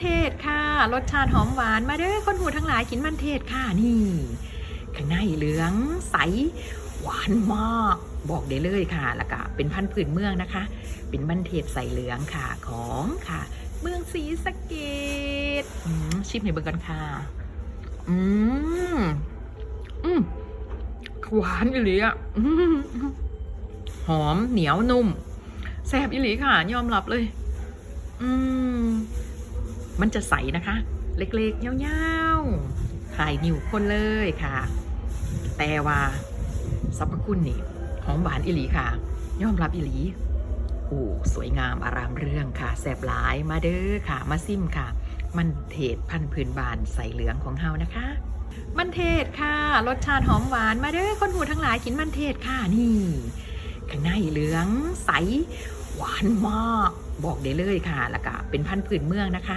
เทศค่ะ รสชาติหอมหวานมาเด้อคนหูทั้งหลายกินมันเทศค่ะนี่ ข้างในเหลืองใส หวานมากบอกได้เลยค่ะแล้วก็เป็นพันธุ์ผืนเมืองนะคะ เป็นมันเทศใสเหลืองค่ะของค่ะ เมืองศรีสะเกดชิมให้เบิ่งกันค่ะ อืมอืมหวานอีหลีอะหอมเหนียวนุ่มแซ่บอีหลีค่ะ ยอมรับเลย อืม มันจะใสนะคะ เล็กๆยาวๆถ่ายนิ้วคนเลยค่ะ แต่ว่าสรรพคุณนี่หอมหวานอิหลีค่ะ ยอมรับอิหลีโอ้สวยงามอารามเรื่องค่ะแสบหลายมาเด้อค่ะ มาซิมค่ะ มันเทศพันพื้นบานใส่เหลืองของเฮานะคะ มันเทศค่ะ รสชาติหอมหวานมาเด้อคนหูทั้งหลายกินมันเทศค่ะนี่ ข้างในเหลืองใสหวานมาก บอกได้เลยค่ะ แล้วก็เป็นพันธุ์พื้นเมืองนะคะ